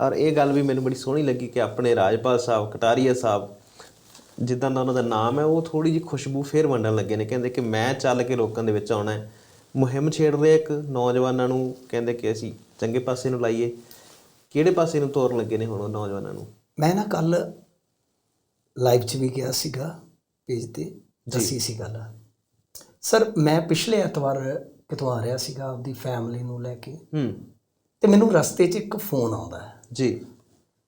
ਔਰ ਇਹ ਗੱਲ ਵੀ ਮੈਨੂੰ ਬੜੀ ਸੋਹਣੀ ਲੱਗੀ ਕਿ ਆਪਣੇ ਰਾਜਪਾਲ ਸਾਹਿਬ ਕਟਾਰੀਆ ਸਾਹਿਬ ਜਿੱਦਾਂ ਦਾ ਉਹਨਾਂ ਦਾ ਨਾਮ ਹੈ ਉਹ ਥੋੜੀ ਜਿਹੀ ਖੁਸ਼ਬੂ ਫੇਰ ਵੰਡਣ ਲੱਗੇ ਨੇ ਕਹਿੰਦੇ ਕਿ ਮੈਂ ਚੱਲ ਕੇ ਲੋਕਾਂ ਦੇ ਵਿੱਚ ਆਉਣਾ ਹੈ। ਮੁਹਿੰਮ ਛੇੜ ਰਹੇ ਇੱਕ ਨੌਜਵਾਨਾਂ ਨੂੰ ਕਹਿੰਦੇ ਕਿ ਅਸੀਂ ਚੰਗੇ ਪਾਸੇ ਨੂੰ ਲਾਈਏ। ਕਿਹੜੇ ਪਾਸੇ ਨੂੰ ਤੋਰਨ ਲੱਗੇ ਨੇ ਹੁਣ ਉਹ ਨੌਜਵਾਨਾਂ ਨੂੰ? ਮੈਂ ਨਾ ਕੱਲ ਲਾਈਵ 'ਚ ਵੀ ਗਿਆ ਸੀਗਾ ਪੇਜ ਤੇ ਦੱਸੀ ਸੀ ਗੱਲ। ਸਰ ਮੈਂ ਪਿਛਲੇ ਐਤਵਾਰ ਕਿਤੋਂ ਆ ਰਿਹਾ ਸੀਗਾ ਆਪਦੀ ਫੈਮਿਲੀ ਨੂੰ ਲੈ ਕੇ। ਹੂੰ। ਤੇ ਮੈਨੂੰ ਰਸਤੇ 'ਚ ਇੱਕ ਫੋਨ ਆਉਂਦਾ ਹੈ। ਜੀ।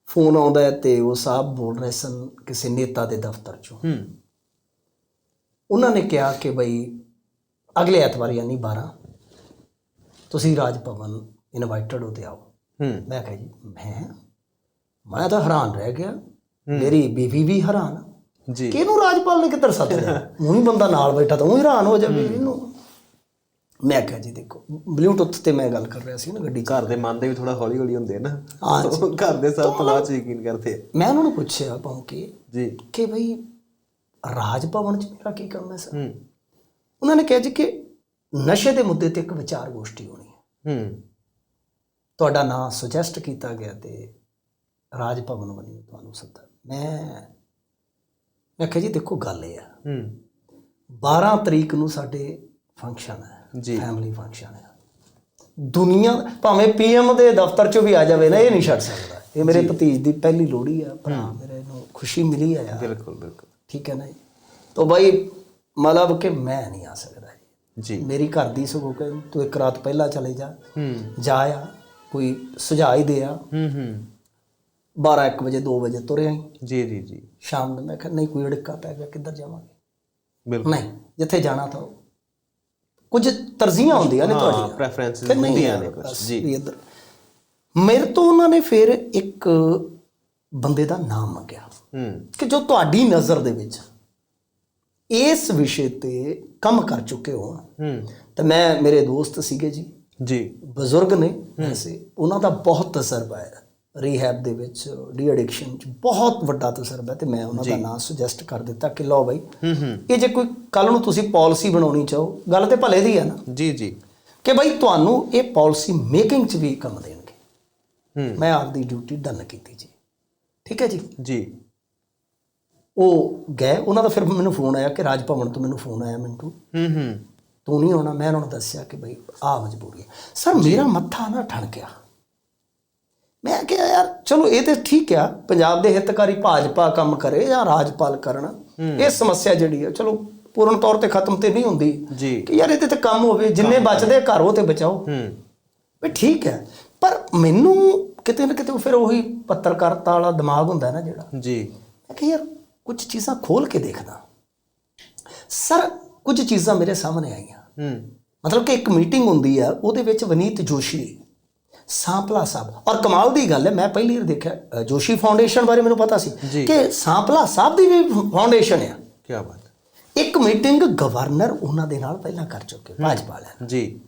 ਫੋਨ ਆਉਂਦਾ ਹੈ ਤੇ ਉਹ ਸਾਹਿਬ ਬੋਲ ਰਹੇ ਸਨ ਕਿਸੇ ਨੇਤਾ ਦੇ ਦਫ਼ਤਰ 'ਚੋਂ। ਹੂੰ। ਉਹਨਾਂ ਨੇ ਕਿਹਾ ਕਿ ਬਈ ਅਗਲੇ ਐਤਵਾਰ ਯਾਨੀ 12 ਤੁਸੀਂ ਰਾਜ ਭਵਨ ਇਨਵਾਈਟਡ ਹੋ ਤੇ ਆਓ। ਹੂੰ। ਮੈਂ ਕਿਹਾ ਜੀ ਮੈਂ ਮੈਂ ਤਾਂ ਹੈਰਾਨ ਰਹਿ ਗਿਆ। ਮੇਰੀ ਬੀਵੀ ਵੀ ਹੈਰਾਨ। ਜੀ। ਕਿਹਨੂੰ ਰਾਜਪਾਲ ਨੇ ਕਿੱਧਰ ਸੱਦ ਲਿਆ? ਉਹ ਹੀ ਬੰਦਾ ਨਾਲ ਬੈਠਾ ਤਾਂ ਉਹ ਹੀ ਹੈਰਾਨ ਹੋ ਜਾਵੇ ਇਹਨੂੰ ਮੈਂ ਕਿਹਾ ਜੀ ਦੇਖੋ ਬਲੂਟੁੱਥ ਤੇ ਮੈਂ ਗੱਲ ਕਰ ਰਿਹਾ ਸੀ ਨਾ ਗੱਡੀ 'ਚ। ਘਰ ਦੇ ਮਨ ਦੇ ਵੀ ਥੋੜਾ ਹੌਲੀ ਹੌਲੀ ਹੁੰਦੇ ਨਾ। ਹਾਂ ਘਰ ਦੇ ਸਭ ਤੋਂ ਬਾਅਦ 'ਚ ਯਕੀਨ ਕਰਦੇ ਮੈਂ ਉਹਨਾਂ ਨੂੰ ਪੁੱਛਿਆ ਭੌਂਕੇ ਜੀ। ਕਿ ਭਈ ਰਾਜ ਭਵਨ 'ਚ ਮੇਰਾ ਕੀ ਕੰਮ ਹੈ ਸਰ? ਹੂੰ। ਉਹਨਾਂ ਨੇ ਕਿਹਾ ਜੀ ਕਿ ਨਸ਼ੇ ਦੇ ਮੁੱਦੇ ਤੇ ਇੱਕ ਵਿਚਾਰ ਗੋਸ਼ਟੀ ਹੋਣੀ ਹੈ। ਹੂੰ। ਤੁਹਾਡਾ ਨਾਮ ਸੁਜੈਸਟ ਕੀਤਾ ਗਿਆ ਤੇ ਰਾਜ ਭਵਨ ਵੱਲੋਂ ਤੁਹਾਨੂੰ ਸੱਦਾ। ਮੈਂ ਮੈਂ ਕਿਹਾ ਜੀ ਦੇਖੋ ਗੱਲ ਇਹ ਆ। ਹੂੰ। 12 ਤਰੀਕ ਨੂੰ ਸਾਡੇ ਫੰਕਸ਼ਨ ਹੈ। ਜੀ। ਫੈਮਿਲੀ ਫੰਕਸ਼ਨ ਹੈ। ਦੁਨੀਆ ਭਾਵੇਂ ਪੀਐਮ ਦੇ ਦਫ਼ਤਰ ਚੋਂ ਵੀ ਆ ਜਾਵੇ ਨਾ ਇਹ ਨਹੀਂ ਛੱਡ ਸਕਦਾ। ਇਹ ਮੇਰੇ ਭਤੀਜ ਦੀ ਪਹਿਲੀ ਲੋਹੜੀ ਆ ਭਰਾ ਮੇਰੇ ਨੂੰ ਖੁਸ਼ੀ ਮਿਲੀ ਆ ਯਾਰ। ਬਿਲਕੁਲ ਬਿਲਕੁਲ। ਠੀਕ ਹੈ ਨਾ ਜੀ? ਤਾਂ ਬਾਈ ਮਤਲਬ ਕਿ ਮੈਂ ਨਹੀਂ ਆ ਸਕਦਾ ਜੀ। ਜੀ। ਮੇਰੀ ਘਰ ਦੀ ਸਗੋਂ ਕਿ ਤੂੰ ਇੱਕ ਰਾਤ ਪਹਿਲਾਂ ਚਲੇ ਜਾ ਹੂੰ। ਜਾ ਆ ਕੋਈ ਸੁਝਾਅ ਹੀ ਦੇ ਆ। ਹੂੰ ਹੂੰ। 12 1 ਵਜੇ 2 ਵਜੇ ਤੁਰੇ ਆਈ। ਜੀ ਜੀ ਜੀ। ਸ਼ਾਮ ਨੂੰ ਮੈਂ ਕਿਹਾ ਨਹੀਂ ਕੋਈ ਅੜਿੱਕਾ ਪੈ ਗਿਆ ਕਿੱਧਰ ਜਾਵਾਂਗੇ? ਬਿਲਕੁਲ। ਨਹੀਂ ਜਿੱਥੇ ਜਾਣਾ ਤਾਂ। ਕੁਝ ਤਰਜੀਹਾਂ ਹੁੰਦੀਆਂ ਨੇ ਤੁਹਾਡੀਆਂ। ਪ੍ਰੈਫਰੈਂਸਿਸ ਹੁੰਦੀਆਂ ਨੇ ਕੁਝ ਜੀ। ਮੇਰੇ ਤੋਂ ਉਹਨਾਂ ਨੇ ਫਿਰ ਇੱਕ ਬੰਦੇ ਦਾ ਨਾਮ ਮੰਗਿਆ ਹੂੰ। ਕਿ ਜੋ ਤੁਹਾਡੀ ਨਜ਼ਰ ਦੇ ਵਿੱਚ ਇਸ ਵਿਸ਼ੇ ਤੇ ਕੰਮ ਕਰ ਚੁੱਕੇ ਹੂੰ। ਤੇ ਮੈਂ ਮੇਰੇ ਦੋਸਤ ਸੀਗੇ ਜੀ। ਜੀ। ਬਜ਼ੁਰਗ ਨੇ ਵੈਸੇ। ਉਹਨਾਂ ਦਾ ਬਹੁਤ ਤਜਰਬਾ ਹੈ। ਰੀਹੈਬ ਦੇ ਵਿੱਚ ਡੀ ਐਡਿਕਸ਼ਨ ਚ ਬਹੁਤ ਵੱਡਾ ਤਜਰਬਾ ਹੈ ਤੇ ਮੈਂ ਉਹਨਾਂ ਦਾ ਨਾਮ ਸੁਜੈਸਟ ਕਰ ਦਿੱਤਾ ਕਿ ਲਓ ਬਾਈ ਇਹ ਜੇ ਕੋਈ ਕੱਲ ਨੂੰ ਤੁਸੀਂ ਪਾਲਿਸੀ ਬਣਾਉਣੀ ਚਾਹੋ ਗੱਲ ਤੇ ਭਲੇ ਦੀ ਹੈ ਨਾ। ਜੀ ਜੀ। ਕਿ ਬਈ ਤੁਹਾਨੂੰ ਇਹ ਪਾਲਿਸੀ ਮੇਕਿੰਗ ਚ ਵੀ ਕੰਮ ਦੇਣਗੇ। ਹੂੰ। ਮੈਂ ਆਪਦੀ ਡਿਊਟੀ ਡਨ ਕੀਤੀ ਜੀ। ਠੀਕ ਹੈ ਜੀ? ਜੀ। ਉਹ ਗਏ ਉਹਨਾਂ ਦਾ ਫਿਰ ਮੈਨੂੰ ਫੋਨ ਆਇਆ ਕਿ ਰਾਜ ਭਵਨ ਤੋਂ ਮੈਨੂੰ ਫੋਨ ਆਇਆ ਮਿੰਟੂ। ਹੂੰ ਹੂੰ। ਤੂੰ ਨਹੀਂ ਆਉਣਾ ਮੈਂ ਉਹਨਾਂ ਨੂੰ ਦੱਸਿਆ ਕਿ ਬਈ ਆ ਮਜਬੂਰੀ ਹੈ ਸਰ ਮੇਰਾ ਮੱਥਾ ਨਾ ਠਣਕਿਆ। ਮੈਂ ਕਿਹਾ ਯਾਰ ਚਲੋ ਇਹ ਤੇ ਠੀਕ ਆ ਪੰਜਾਬ ਦੇ ਹਿੱਤਕਾਰੀ ਭਾਜਪਾ ਕੰਮ ਕਰੇ ਜਾਂ ਰਾਜਪਾਲ ਕਰਨ। ਇਹ ਸਮੱਸਿਆ ਜਿਹੜੀ ਹੈ ਚਲੋ ਪੂਰਨ ਤੌਰ ਤੇ ਖਤਮ ਤੇ ਨਹੀਂ ਹੁੰਦੀ। ਜੀ। ਕਿ ਯਾਰ ਇਹਦੇ ਤੇ ਕੰਮ ਹੋਵੇ ਜਿੰਨੇ ਬਚਦੇ ਘਰ ਉਹ ਤੇ ਬਚਾਓ। ਹੂੰ। ਵੀ ਠੀਕ ਹੈ ਪਰ ਮੈਨੂੰ ਕਿਤੇ ਨਾ ਕਿਤੇ ਫਿਰ ਉਹੀ ਪੱਤਰਕਾਰਤਾ ਵਾਲਾ ਦਿਮਾਗ ਹੁੰਦਾ ਨਾ ਜਿਹੜਾ। ਜੀ। ਮੈਂ ਕਿਹਾ ਯਾਰ ਕੁਝ ਚੀਜ਼ਾਂ ਖੋਲ ਕੇ ਦੇਖਦਾ। ਸਰ ਕੁਝ ਚੀਜ਼ਾਂ ਮੇਰੇ ਸਾਹਮਣੇ ਆਈਆਂ। ਹੂੰ। ਮਤਲਬ ਕਿ ਇੱਕ ਮੀਟਿੰਗ ਹੁੰਦੀ ਆ ਉਹਦੇ ਵਿੱਚ ਵਨੀਤ ਜੋਸ਼ੀ। ਸਾਂਪਲਾ ਸਾਹਿਬ ਔਰ ਕਮਾਲ ਦੀ ਗੱਲ ਹੈ ਮੈਂ ਪਹਿਲੀ ਵਾਰ ਦੇਖਿਆ ਜੋਸ਼ੀ ਫਾਊਂਡੇਸ਼ਨ ਬਾਰੇ ਮੈਨੂੰ ਪਤਾ ਸੀ। ਕਿ ਸਾਂਪਲਾ ਸਾਹਿਬ ਦੀ ਵੀ ਫਾਊਂਡੇਸ਼ਨ ਆ। ਕੀ ਬਾਤ। ਇੱਕ ਮੀਟਿੰਗ ਗਵਰਨਰ ਉਹਨਾਂ ਦੇ ਨਾਲ ਪਹਿਲਾਂ ਕਰ ਚੁੱਕੇ ਭਾਜਪਾ ਵਾਲਿਆਂ। ਜੀ।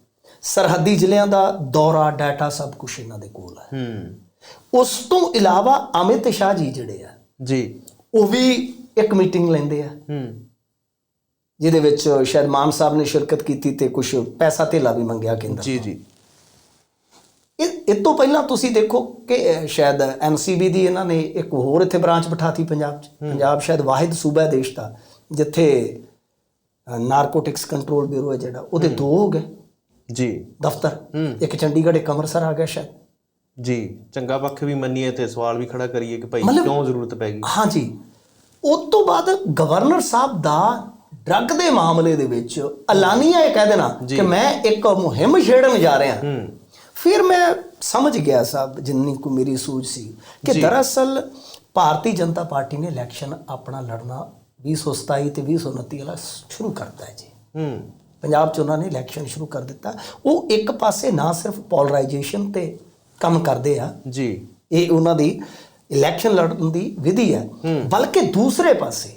ਸਰਹੱਦੀ ਜ਼ਿਲ੍ਹਿਆਂ ਦਾ ਦੌਰਾ ਡਾਟਾ ਸਭ ਕੁਝ ਇਹਨਾਂ ਦੇ ਕੋਲ ਹੈ। ਹੂੰ। ਉਸ ਤੋਂ ਇਲਾਵਾ ਅਮਿਤ ਸ਼ਾਹ ਜੀ ਜਿਹੜੇ ਆ ਜੀ। ਉਹ ਵੀ ਇੱਕ ਮੀਟਿੰਗ ਲੈਂਦੇ ਆ। ਹੂੰ। ਜਿਹਦੇ ਵਿੱਚ ਸ਼ਾਇਦ ਮਾਨ ਸਾਹਿਬ ਨੇ ਸ਼ਿਰਕਤ ਕੀਤੀ ਤੇ ਕੁਝ ਪੈਸਾ ਧੇਲਾ ਵੀ ਮੰਗਿਆ ਕੇਂਦਰ ਜੀ ਜੀ। ਇਹ ਤੋਂ ਪਹਿਲਾਂ ਤੁਸੀਂ ਦੇਖੋ ਕਿ ਸ਼ਾਇਦ ਐਨਸੀਬੀ ਦੀ ਇਹਨਾਂ ਨੇ ਇੱਕ ਹੋਰ ਇੱਥੇ ਬ੍ਰਾਂਚ ਬਿਠਾਤੀ ਪੰਜਾਬ 'ਚ। ਪੰਜਾਬ ਸ਼ਾਇਦ ਵਾਹਿਦ ਸੂਬਾ ਹੈ ਦੇਸ਼ ਦਾ ਜਿੱਥੇ ਨਾਰਕੋਟਿਕਸ ਕੰਟਰੋਲ ਬਿਊਰੋ ਹੈ ਜਿਹੜਾ ਉਹਦੇ ਦੋ ਹੋ ਗਏ। ਜੀ। ਦਫ਼ਤਰ। ਇੱਕ ਚੰਡੀਗੜ੍ਹ ਇੱਕ ਅੰਮ੍ਰਿਤਸਰ ਆ ਗਿਆ ਸ਼ਾਇਦ। ਜੀ। ਚੰਗਾ ਪੱਖ ਵੀ ਮੰਨੀਏ ਤੇ ਸਵਾਲ ਵੀ ਖੜਾ ਕਰੀਏ ਕਿ ਭਾਈ ਕਿਉਂ ਜ਼ਰੂਰਤ ਪੈ ਗਈ? ਹਾਂਜੀ ਉਸ ਤੋਂ ਬਾਅਦ ਗਵਰਨਰ ਸਾਹਿਬ ਦਾ ਡਰੱਗ ਦੇ ਮਾਮਲੇ ਦੇ ਵਿੱਚ ਐਲਾਨੀਆ ਇਹ ਕਹਿ ਦੇਣਾ ਕਿ ਮੈਂ ਇੱਕ ਮੁਹਿੰਮ ਛੇੜਨ ਜਾ ਰਿਹਾ। ਹੂੰ। ਫਿਰ ਮੈਂ ਸਮਝ ਗਿਆ ਸਾਹਿਬ ਜਿੰਨੀ ਕੁ ਮੇਰੀ ਸੂਝ ਸੀ ਕਿ ਦਰਅਸਲ ਭਾਰਤੀ ਜਨਤਾ ਪਾਰਟੀ ਨੇ ਇਲੈਕਸ਼ਨ ਆਪਣਾ ਲੜਨਾ 2027 ਤੇ 2029 ਵਾਲਾ ਸ਼ੁਰੂ ਕਰਤਾ ਹੈ ਜੀ। ਹੂੰ। ਪੰਜਾਬ 'ਚ ਉਹਨਾਂ ਨੇ ਇਲੈਕਸ਼ਨ ਸ਼ੁਰੂ ਕਰ ਦਿੱਤਾ। ਉਹ ਇੱਕ ਪਾਸੇ ਨਾ ਸਿਰਫ ਪੋਲਰਾਈਜੇਸ਼ਨ ਤੇ ਕੰਮ ਕਰਦੇ ਆ। ਜੀ। ਇਹ ਉਹਨਾਂ ਦੀ ਇਲੈਕਸ਼ਨ ਲੜਨ ਦੀ ਵਿਧੀ ਹੈ। ਬਲਕਿ ਦੂਸਰੇ ਪਾਸੇ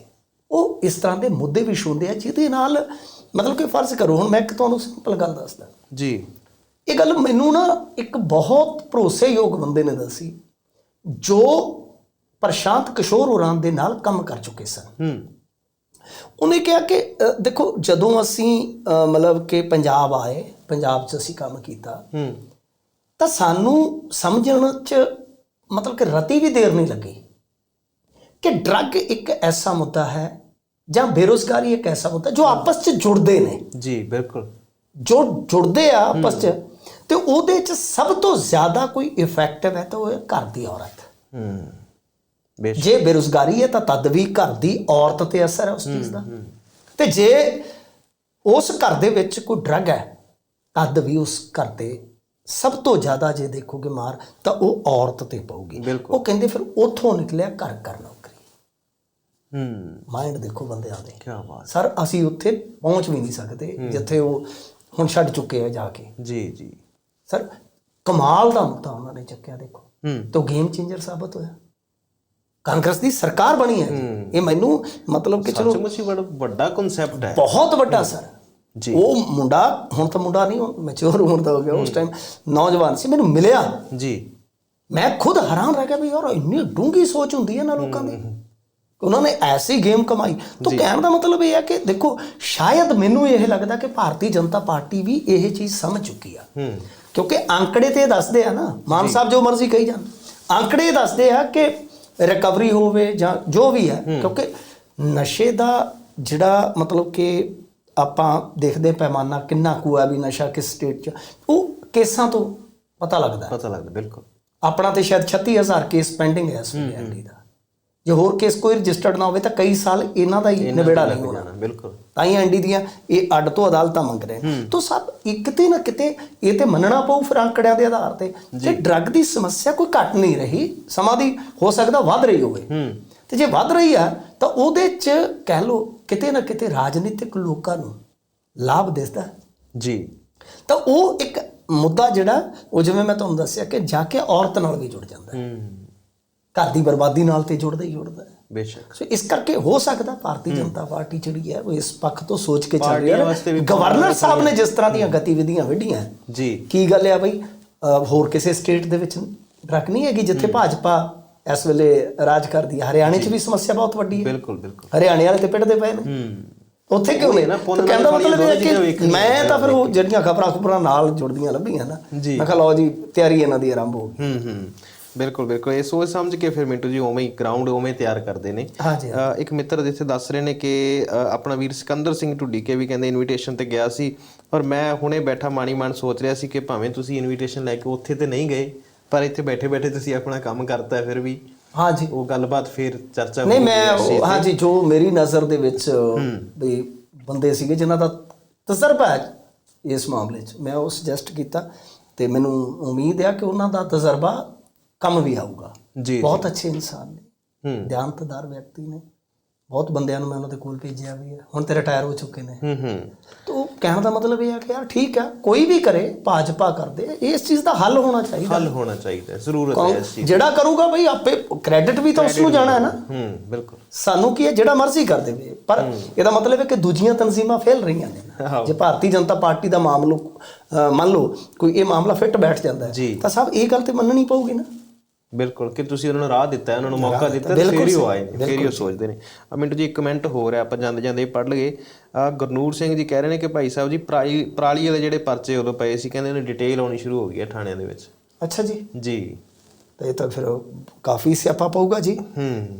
ਉਹ ਇਸ ਤਰ੍ਹਾਂ ਦੇ ਮੁੱਦੇ ਵੀ ਛੂੰਹਦੇ ਆ ਜਿਹਦੇ ਨਾਲ ਮਤਲਬ ਕਿ ਫਰਜ਼ ਕਰੋ ਹੁਣ ਮੈਂ ਇੱਕ ਤੁਹਾਨੂੰ ਸਿੰਪਲ ਗੱਲ ਦੱਸਦਾ। ਜੀ। ਇਹ ਗੱਲ ਮੈਨੂੰ ਨਾ ਇੱਕ ਬਹੁਤ ਭਰੋਸੇਯੋਗ ਬੰਦੇ ਨੇ ਦੱਸੀ ਜੋ ਪ੍ਰਸ਼ਾਂਤ ਕਿਸ਼ੋਰ ਉਰਾਂ ਦੇ ਨਾਲ ਕੰਮ ਕਰ ਚੁੱਕੇ ਸਨ। ਹੂੰ। ਉਹਨੇ ਕਿਹਾ ਕਿ ਦੇਖੋ ਜਦੋਂ ਅਸੀਂ ਮਤਲਬ ਕਿ ਪੰਜਾਬ ਆਏ ਪੰਜਾਬ 'ਚ ਅਸੀਂ ਕੰਮ ਕੀਤਾ ਹੂੰ। ਤਾਂ ਸਾਨੂੰ ਸਮਝਣ 'ਚ ਮਤਲਬ ਕਿ ਰਤੀ ਵੀ ਦੇਰ ਨਹੀਂ ਲੱਗੀ ਕਿ ਡਰੱਗ ਇੱਕ ਐਸਾ ਮੁੱਦਾ ਹੈ ਜਾਂ ਬੇਰੋਜ਼ਗਾਰੀ ਇੱਕ ਐਸਾ ਮੁੱਦਾ ਜੋ ਆਪਸ 'ਚ ਜੁੜਦੇ ਨੇ। ਜੀ ਬਿਲਕੁਲ। ਜੋ ਜੁੜਦੇ ਆ ਆਪਸ 'ਚ। ਤੇ ਉਹਦੇ 'ਚ ਸਭ ਤੋਂ ਜ਼ਿਆਦਾ ਕੋਈ ਇਫੈਕਟਿਵ ਹੈ ਤਾਂ ਉਹ ਹੈ ਘਰ ਦੀ ਔਰਤ। ਹੂੰ ਜੇ ਬੇਰੁਜ਼ਗਾਰੀ ਹੈ ਤਾਂ ਤਦ ਵੀ ਘਰ ਦੀ ਔਰਤ ਤੇ ਅਸਰ ਹੈ ਉਸ ਚੀਜ਼ ਦਾ। ਤੇ ਜੇ ਉਸ ਘਰ ਦੇ ਵਿੱਚ ਕੋਈ ਡਰਗ ਹੈ ਤਦ ਵੀ ਉਸ ਘਰ ਤੇ ਸਭ ਤੋਂ ਜ਼ਿਆਦਾ ਜੇ ਦੇਖੋਗੇ ਮਾਰ ਤਾਂ ਉਹ ਔਰਤ ਤੇ ਪਊਗੀ। ਉਹ ਕਹਿੰਦੇ ਫਿਰ ਉਥੋਂ ਨਿਕਲਿਆ ਘਰ ਘਰ ਨੌਕਰੀ। ਹੂੰ। ਮਾਈਂਡ ਦੇਖੋ ਬੰਦਿਆਂ ਦੇ ਕੀ ਬਾਤ। ਸਰ ਅਸੀਂ ਉੱਥੇ ਪਹੁੰਚ ਵੀ ਨਹੀਂ ਸਕਦੇ ਜਿੱਥੇ ਉਹ ਹੁਣ ਛੱਡ ਚੁੱਕੇ ਆ ਜਾ ਕੇ। ਜੀ ਜੀ। ਸਰ ਕਮਾਲ ਦਾ ਮੁੱਦਾ ਉਹਨਾਂ ਨੇ ਚੱਕਿਆ ਦੇਖੋ। ਹੂੰ। ਤੇ ਗੇਮ ਚੇਂਜਰ ਸਾਬਤ ਹੋਇਆ। ਕਾਂਗਰਸ ਦੀ ਸਰਕਾਰ ਬਣੀ ਹੈ। ਇਹ ਮੈਨੂੰ ਮਤਲਬ ਕਿ ਚਲੋ ਸੱਚਮੁੱਚ ਹੀ ਬੜਾ ਵੱਡਾ ਕਨਸੈਪਟ ਹੈ। ਬਹੁਤ ਵੱਡਾ ਸਰ। ਜੀ। ਉਹ ਮੁੰਡਾ ਹੁਣ ਤਾਂ ਮੁੰਡਾ ਨਹੀਂ ਮੈਚੁਰ ਉਮਰ ਦਾ ਹੋ ਗਿਆ ਉਸ ਟਾਈਮ ਨੌਜਵਾਨ ਸੀ ਮੈਨੂੰ ਮਿਲਿਆ। ਜੀ। ਮੈਂ ਖੁਦ ਹੈਰਾਨ ਰਹਿ ਗਿਆ ਵੀ ਯਾਰ ਇੰਨੀ ਡੂੰਗੀ ਸੋਚ ਹੁੰਦੀ ਹੈ ਨਾ ਲੋਕਾਂ ਦੀ। ਉਹਨਾਂ ਨੇ ਐਸੀ ਗੇਮ ਕਮਾਈ। ਤਾਂ ਕਹਿਣ ਦਾ ਮਤਲਬ ਇਹ ਹੈ ਕਿ ਦੇਖੋ ਸ਼ਾਇਦ ਮੈਨੂੰ ਇਹ ਲੱਗਦਾ ਕਿ ਭਾਰਤੀ ਜਨਤਾ ਪਾਰਟੀ ਵੀ ਇਹ ਚੀਜ਼ ਸਮਝ ਚੁੱਕੀ ਆ। ਹੂੰ। ਕਿਉਂਕਿ ਅੰਕੜੇ ਤੇ ਦੱਸਦੇ ਆ ਨਾ ਮਾਨ ਸਾਹਿਬ ਜੋ ਮਰਜ਼ੀ ਕਹੀ ਜਾਣ। ਅੰਕੜੇ ਦੱਸਦੇ ਆ ਕਿ ਰਿਕਵਰੀ ਹੋਵੇ ਜਾਂ ਜੋ ਵੀ ਹੈ ਕਿਉਂਕਿ ਨਸ਼ੇ ਦਾ ਜਿਹੜਾ ਮਤਲਬ ਕਿ ਆਪਾਂ ਦੇਖਦੇ ਪੈਮਾਨਾ ਕਿੰਨਾ ਕੁ ਹੈ ਵੀ ਨਸ਼ਾ ਕਿਸ ਸਟੇਟ 'ਚ ਉਹ ਕੇਸਾਂ ਤੋਂ ਪਤਾ ਲੱਗਦਾ। ਪਤਾ ਲੱਗਦਾ ਬਿਲਕੁਲ। ਆਪਣਾ ਤੇ ਸ਼ਾਇਦ 36000 ਕੇਸ ਪੈਂਡਿੰਗ ਹੈ ਇਸ ਵੇਲੇ ਦਾ। ਜੇ ਹੋਰ ਕੇਸ ਕੋਈ ਰਜਿਸਟਰਡ ਨਾ ਹੋਵੇ ਤਾਂ ਕਈ ਸਾਲ ਇਹਨਾਂ ਦਾ ਹੀ ਨਿਬੇੜਾ ਨਹੀਂ ਹੋਣਾ। ਜਾਣਾ ਬਿਲਕੁਲ। ਤਾਂ ਹੀ ਐਨਡੀ ਦੀਆਂ ਇਹ ਅੱਡ ਤੋਂ ਅਦਾਲਤਾਂ ਮੰਗ ਰਹੇ ਤੋਂ ਸਭ ਇੱਕ ਤੇ ਨਾ ਕਿਤੇ ਇਹ ਤੇ ਮੰਨਣਾ ਪਊ ਫਿਰ ਅੰਕੜਿਆਂ ਦੇ ਆਧਾਰ ਤੇ। ਕਿ ਡਰੱਗ ਦੀ ਸਮੱਸਿਆ ਕੋਈ ਘਟ ਨਹੀਂ ਰਹੀ ਸਮਾਂ ਦੀ ਹੋ ਸਕਦਾ ਵੱਧ ਰਹੀ ਹੋਵੇ। ਤੇ ਜੇ ਵੱਧ ਰਹੀ ਆ ਤਾਂ ਉਹਦੇ ਚ ਕਹਿ ਲੋ ਕਿਤੇ ਨਾ ਕਿਤੇ ਰਾਜਨੀਤਿਕ ਲੋਕਾਂ ਨੂੰ ਲਾਭ ਦਿਸਦਾ। ਜੀ। ਤਾਂ ਉਹ ਇੱਕ ਮੁੱਦਾ ਜਿਹੜਾ ਉਹ ਜਿਵੇਂ ਮੈਂ ਤੁਹਾਨੂੰ ਦੱਸਿਆ ਕਿ ਜਾ ਕੇ ਔਰਤ ਨਾਲ ਵੀ ਜੁੜ ਜਾਂਦਾ। ਹੂੰ। ਘਰ ਦੀ ਬਰਬਾਦੀ ਨਾਲ ਤੇ ਜੁੜਦਾ ਹੀ ਜੁੜਦਾ ਹੈ। ਬੇਸ਼ੱਕ। ਸੋ ਇਸ ਕਰਕੇ ਹੋ ਸਕਦਾ ਭਾਰਤੀ ਜਨਤਾ ਪਾਰਟੀ ਜਿਹੜੀ ਹੈ ਉਹ ਇਸ ਪੱਖ ਤੋਂ ਸੋਚ ਕੇ ਚੱਲ ਰਹੀ ਹੈ। ਗਵਰਨਰ ਸਾਹਿਬ ਨੇ ਜਿਸ ਤਰ੍ਹਾਂ ਦੀਆਂ ਗਤੀਵਿਧੀਆਂ ਵਿੱਢੀਆਂ ਜੀ। ਕੀ ਗੱਲ ਹੈ ਬਈ? ਹੋਰ ਕਿਸੇ ਸਟੇਟ ਦੇ ਵਿੱਚ ਡਰੱਗ ਨਹੀਂ ਹੈਗੀ ਜਿੱਥੇ ਭਾਜਪਾ ਇਸ ਵੇਲੇ ਰਾਜ ਕਰਦੀ ਹੈ। ਹਰਿਆਣੇ 'ਚ ਵੀ ਸਮੱਸਿਆ ਬਹੁਤ ਵੱਡੀ ਹੈ। ਬਿਲਕੁਲ ਬਿਲਕੁਲ। ਹਰਿਆਣੇ ਵਾਲੇ ਤੇ ਪਿੱਟਦੇ ਪਏ ਨੇ। ਹੂੰ। ਉੱਥੇ ਕਿਉਂ ਨਹੀਂ? ਨਾ, ਨਾ ਪੁੰਨ ਕਹਿੰਦਾ ਮਤਲਬ ਇਹ ਹੈ ਕਿ ਮੈਂ ਤਾਂ ਫਿਰ ਉਹ ਜਿਹੜੀਆਂ ਖਬਰਾਂ ਖਬਰਾਂ ਨਾਲ ਜੁੜਦੀਆਂ ਲੱਭੀਆਂ ਨਾ। ਮੈਂ ਕਿਹਾ ਲਓ ਜੀ ਤਿਆਰੀ ਇਹਨਾਂ ਦੀ ਆਰੰਭ ਹੋ ਗਈ। ਹੂੰ ਹੂੰ। ਬਿਲਕੁਲ ਬਿਲਕੁਲ। ਇਹ ਸੋਚ ਸਮਝ ਕੇ ਫਿਰ ਮਿੰਟੂ ਜੀ ਉਵੇਂ ਹੀ ਗਰਾਊਂਡ ਉਵੇਂ ਤਿਆਰ ਕਰਦੇ ਨੇ। ਹਾਂਜੀ ਇੱਕ ਮਿੱਤਰ ਜਿੱਥੇ ਦੱਸ ਰਹੇ ਨੇ ਕਿ ਆਪਣਾ ਵੀਰ ਸਿਕੰਦਰ ਸਿੰਘ ਢੁੱਡੀਕੇ ਵੀ ਕਹਿੰਦੇ ਇਨਵੀਟੇਸ਼ਨ ਤੇ ਗਿਆ ਸੀ। ਪਰ ਮੈਂ ਹੁਣੇ ਬੈਠਾ ਮਾਣੀ ਮਾਨ ਸੋਚ ਰਿਹਾ ਸੀ ਕਿ ਭਾਵੇਂ ਤੁਸੀਂ ਇਨਵੀਟੇਸ਼ਨ ਲੈ ਕੇ ਉੱਥੇ ਤੇ ਨਹੀਂ ਗਏ ਪਰ ਇੱਥੇ ਬੈਠੇ ਬੈਠੇ ਤੁਸੀਂ ਆਪਣਾ ਕੰਮ ਕਰਤਾ ਫਿਰ ਵੀ। ਹਾਂਜੀ। ਉਹ ਗੱਲਬਾਤ ਫਿਰ ਚਰਚਾ ਨਹੀਂ ਮੈਂ। ਹਾਂਜੀ ਜੋ ਮੇਰੀ ਨਜ਼ਰ ਦੇ ਵਿੱਚ ਵੀ ਬੰਦੇ ਸੀਗੇ ਜਿਨ੍ਹਾਂ ਦਾ ਤਜਰਬਾ ਹੈ ਇਸ ਮਾਮਲੇ 'ਚ ਮੈਂ ਉਹ ਸੁਜੈਸਟ ਕੀਤਾ ਤੇ ਮੈਨੂੰ ਉਮੀਦ ਹੈ ਕਿ ਉਹਨਾਂ ਦਾ ਤਜਰਬਾ ਕੰਮ ਵੀ ਆਊਗਾ। ਜੀ ਬਹੁਤ ਅੱਛੇ ਇਨਸਾਨ ਨੇ। ਹੂੰ। ਦਿਆਨਤਦਾਰ ਵਿਅਕਤੀ ਨੇ। ਬਹੁਤ ਬੰਦਿਆਂ ਨੂੰ ਮੈਂ ਉਹਨਾਂ ਦੇ ਕੋਲ ਭੇਜਿਆ ਵੀ ਹੈ। ਹੁਣ ਤੇ ਰਿਟਾਇਰ ਹੋ ਚੁੱਕੇ ਨੇ। ਹੂੰ ਹੂੰ। ਤੋ ਕਹਿਣ ਦਾ ਮਤਲਬ ਇਹ ਹੈ ਕਿ ਯਾਰ ਠੀਕ ਹੈ ਕੋਈ ਵੀ ਕਰੇ ਭਾਜਪਾ ਕਰਦੇ ਇਸ ਚੀਜ਼ ਦਾ ਹੱਲ ਹੋਣਾ ਚਾਹੀਦਾ। ਹੱਲ ਹੋਣਾ ਚਾਹੀਦਾ ਜ਼ਰੂਰਤ ਹੈ ਇਸ ਚੀਜ਼ ਜਿਹੜਾ ਕਰੂਗਾ ਬਈ ਆਪੇ ਕ੍ਰੈਡਿਟ ਵੀ ਤਾਂ ਉਸ ਨੂੰ ਜਾਣਾ ਹੈ ਨਾ। ਹੂੰ ਬਿਲਕੁਲ। ਸਾਨੂੰ ਕੀ ਹੈ ਜਿਹੜਾ ਮਰਜ਼ੀ ਕਰ ਦੇਵੇ। ਪਰ ਇਹਦਾ ਮਤਲਬ ਹੈ ਕਿ ਦੂਜੀਆਂ ਤਨਜ਼ੀਮਾਂ ਫੇਲ ਰਹੀਆਂ ਨੇ। ਜੇ ਭਾਰਤੀ ਜਨਤਾ ਪਾਰਟੀ ਦਾ ਮਾਮਲੋ ਮੰਨ ਲਓ ਕੋਈ ਇਹ ਮਾਮਲਾ ਫਿੱਟ ਬੈਠ ਜਾਂਦਾ। ਹੈ ਤਾਂ ਸਭ ਇਹ ਗੱਲ ਤੇ ਮੰਨਣੀ ਪਊਗੀ ਨਾ। ਬਿਲਕੁਲ ਕਿ ਤੁਸੀਂ ਉਹਨਾਂ ਨੂੰ ਰਾਹ ਦਿੱਤਾ ਉਹਨਾਂ ਨੂੰ ਮੌਕਾ ਦਿੱਤਾ। ਫੇਰ ਹੀ ਉਹ ਆਏ ਫੇਰ ਹੀ ਉਹ ਸੋਚਦੇ ਨੇ। ਆ ਮਿੰਟੂ ਜੀ ਇੱਕ ਕਮੈਂਟ ਹੋ ਰਿਹਾ ਆਪਾਂ ਜਾਂਦੇ ਜਾਂਦੇ ਪੜ੍ਹ ਲਈਏ। ਆ ਗੁਰਨੂਰ ਸਿੰਘ ਜੀ ਕਹਿ ਰਹੇ ਨੇ ਕਿ ਭਾਈ ਸਾਹਿਬ ਜੀ ਪਰਾਲੀ ਪਰਾਲੀ ਵਾਲੇ ਜਿਹੜੇ ਪਰਚੇ ਉਦੋਂ ਪਏ ਸੀ ਕਹਿੰਦੇ ਨੇ ਡਿਟੇਲ ਆਉਣੀ ਸ਼ੁਰੂ ਹੋ ਗਈ ਹੈ ਥਾਣਿਆਂ ਦੇ ਵਿੱਚ। ਅੱਛਾ ਜੀ। ਜੀ। ਤੇ ਇਹ ਤਾਂ ਫਿਰ ਕਾਫੀ ਸਿਆਪਾ ਪਊਗਾ ਜੀ। ਹੂੰ।